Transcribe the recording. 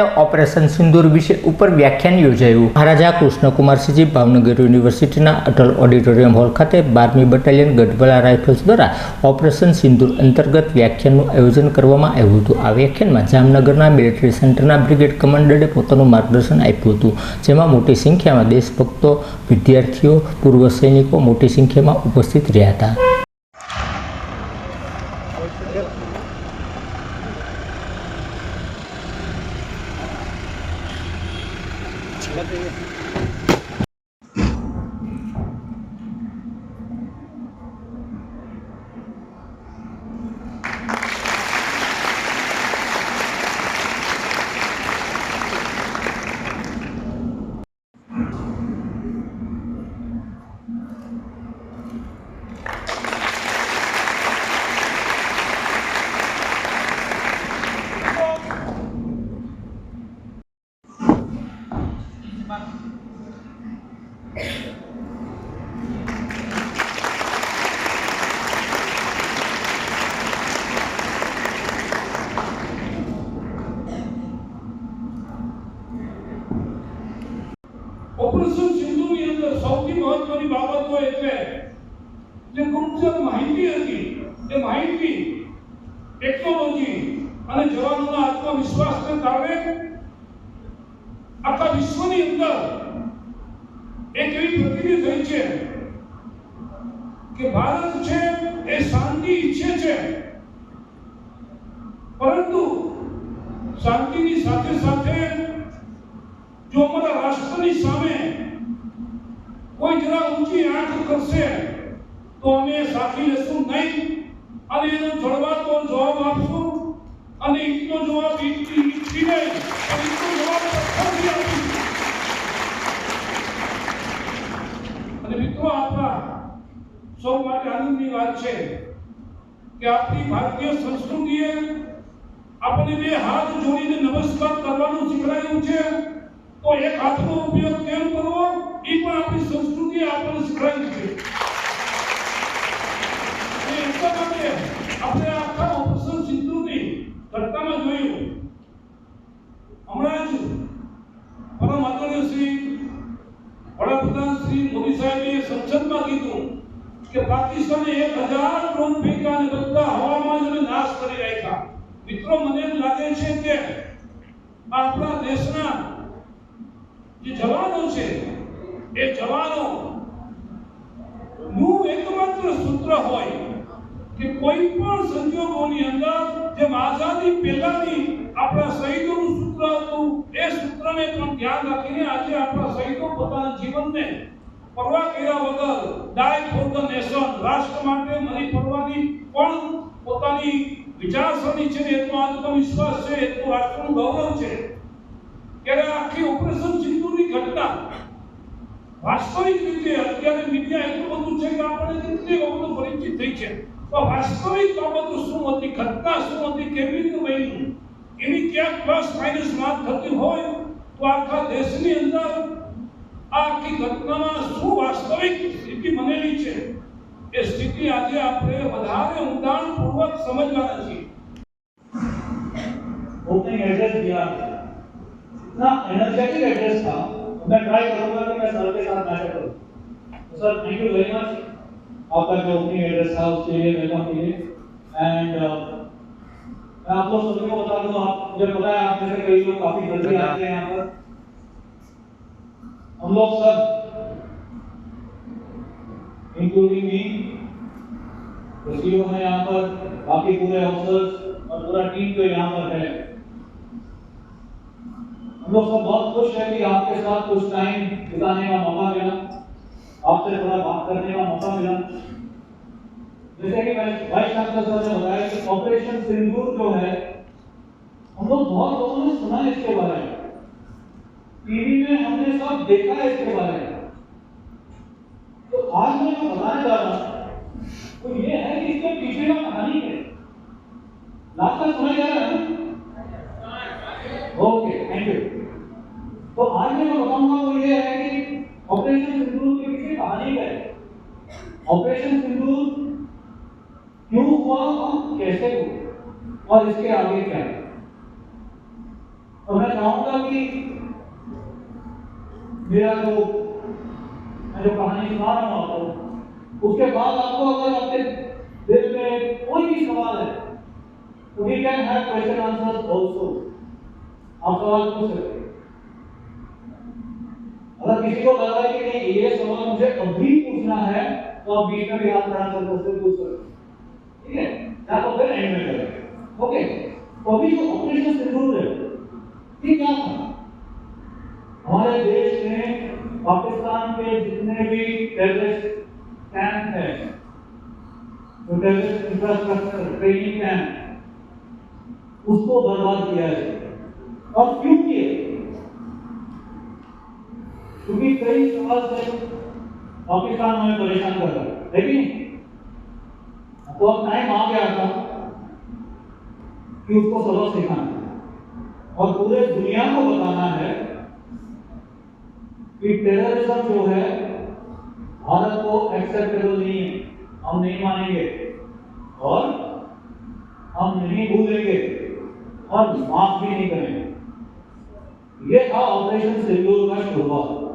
Operation સિંદૂર વિશે ઉપર વ્યાખ્યાન યોજાયું. મહારાજા કૃષ્ણકુમારસિંહજી ભાવનગર યુનિવર્સિટીના અટલ ઓડિટોરિયમ હોલ ખાતે બારમી બટાલિયન ગઢવાલા રાઇફલ્સ દ્વારા ઓપરેશન સિંદૂર અંતર્ગત વ્યાખ્યાનનું આયોજન કરવામાં આવ્યું હતું. આ વ્યાખ્યાનમાં જામનગરના મિલિટરી સેન્ટરના બ્રિગેડ કમાન્ડરે પોતાનું માર્ગદર્શન આપ્યું હતું, જેમાં મોટી સંખ્યામાં દેશભક્તો, વિદ્યાર્થીઓ, પૂર્વ સૈનિકો મોટી સંખ્યામાં ઉપસ્થિત રહ્યા હતા. Cadê? ઓપરેશન સિંધુની અંદર સૌથી મહત્વની બાબતો એટલે જે ગુપ્ત માહિતી હતી, એ માહિતી ટેકનોલોજી અને જવાનોના આત્મવિશ્વાસને કારણે આખા વિશ્વની અંદર એક એવી પ્રતિનિધિ થઈ છે કે ભારત છે એ શાંતિ ઈચ્છે છે. પરંતુ શાંતિની સાથે સાથે જો અમારા રાષ્ટ્રની સામે કોઈ જરા ઊંચી આંખ કરશે, તો અમે સાથી લેશું નહીં. અને એનો જળવાતો જવાબ આપશું. અને ઈટનો જવાબ ઈટની નહીં પણ ઈટનો જવાબ પથ્થરથી આપીશું. અને મિત્રો, આપણા સૌ માટે આનંદની વાત છે કે આપણી ભારતીય સંસ્કૃતિએ આપણને બે હાથ જોડીને નમસ્કાર કરવાનું શીખવાડ્યું છે. તો એક હાથનો ઉપયોગ કેમ કરવો? એ પણ આપણી સંસ્કૃતિ આપણને શીખવાડી છે. એટલા માટે આપણે આખા ઓપરેશન સિંધુની ઘટનામાં જોયું. હમણાં જ પરમ આદરણીય શ્રી વડાપ્રધાન શ્રી મોદી સાહેબે સંસદમાં કીધું કે પાકિસ્તાને એક હજાર ડ્રોન ફેંક્યા અને બધા હવામાં જ નાશ કરી રાખ્યા. મિત્રો, મને લાગે છે કે આપણા દેશના જે જવાનો છે, એ જવાનો નું એકમાત્ર સૂત્ર હોય કે કોઈ પણ સંજોગોની અંદર જેમ આઝાદી પહેલાની આપણા શહીદોનું સૂત્ર હતું, એ સૂત્રને પણ ધ્યાન રાખીને આજે આપણા શહીદો પોતાના જીવનને પરવા કર્યા વગર ડાય ફોર ધ નેશન રાષ્ટ્ર માટે મરી પડવાની પણ પોતાની વિચારસરણી છે એટલો આત્મવિશ્વાસ છે એટલું રાષ્ટ્રનું ગૌરવ છે. ત્યારે આખી ઓપરેશન સિંધુની ઘટના વાસ્તવિક રીતે અત્યારે મીડિયા એટલું બધું છે કે આપણને કેટલી બાબતો પરિચિત થઈ છે તો વાસ્તવિક બાબતો શું હતી ઘટના શું હતી કેવી રીતે બની એની ક્યાંક પ્લસ માઇનસ વાત થતી હોય તો આખા દેશની અંદર આ આખી ઘટનામાં શું વાસ્તવિક સ્થિતિ બનેલી છે એ સ્થિતિ આજે આપણે વધારે ઊંડાણપૂર્વક સમજવાના છીએ ओपनिंग एड्रेस दिया इतना एनर्जेटिक एड्रेस था तो मैं ट्राई करूँगा कि मैं सर के साथ मैटर करूँ। तो sir thank you very much आपका जो ओपनिंग एड्रेस था उसके लिए वेलकम के लिए। एंड मैं आप लोग सभी को बता दूँ आप मुझे पता है आप में से कई लोग काफ़ी जल्दी आते हैं यहाँ पर। हम लोग सब इंक्लूडिंग मी रसीदों में यहाँ पर बाकी पूरे ऑफिसर्स और पूरा टीम जो यहाँ पर है। हम लोग सब बहुत खुश हैं कि आपके साथ कुछ टाइम बिताने का मौका मिला। आपसे थोड़ा बात करने का मौका मिला। जैसे कि वाइस चांसलर सर ने बताया कि ऑपरेशन सिंदूर जो है, हम लोग बहुत लोगों ने सुना इसके बारे में। टीवी में हमने सब देखा है इसके बारे में। तो आज मैं जो बताने जा रहा हूँ वो ये है कि इसके पीछे का कहानी है? लास्ट सुना जा रहा है ना ओके थैंक यू तो आज मैं जो बताऊँगा वो ये है कि ऑपरेशन सिंदूर के पीछे कहानी क्या है ऑपरेशन सिंदूर क्यों हुआ और कैसे हुआ? और इसके आगे क्या है? तो मैं चाहूँगा कि मेरा जो, मैं जो कहानी सुना रहा हूँ आपको, उसके बाद आपको अगर आपके दिल में कोई भी सवाल है तो we can have question answers also आप सवाल पूछ सकते अगर किसी को लग रहा है कि नहीं, ये सवाल मुझे अभी पूछना है तो आप बीच में भी हाथ खड़ा कर सकते पूछ सकते ठीक है? या तो फिर एंड में करें ओके तो अभी जो ऑपरेशन सिंदूर है, ये क्या था? हमारे देश में पाकिस्तान के जितने भी टेररिस्ट कैंप है, जो टेररिस्ट इंफ्रास्ट्रक्चर ट्रेनिंग कैंप उसको बर्बाद किया है। और क्यों किए क्योंकि कई साल से पाकिस्तान हमें परेशान कर रहा है। कि नहीं तो अब टाइम आ गया था कि उसको सबक सिखाना है। और पूरे दुनिया को बताना है कि टेररिज्म जो है, भारत को एक्सेप्टेबल नहीं है। हम नहीं मानेंगे और हम नहीं भूलेंगे और माफ़ भी नहीं करेंगे। ये था ऑपरेशन सिंदूर का शुरुआत।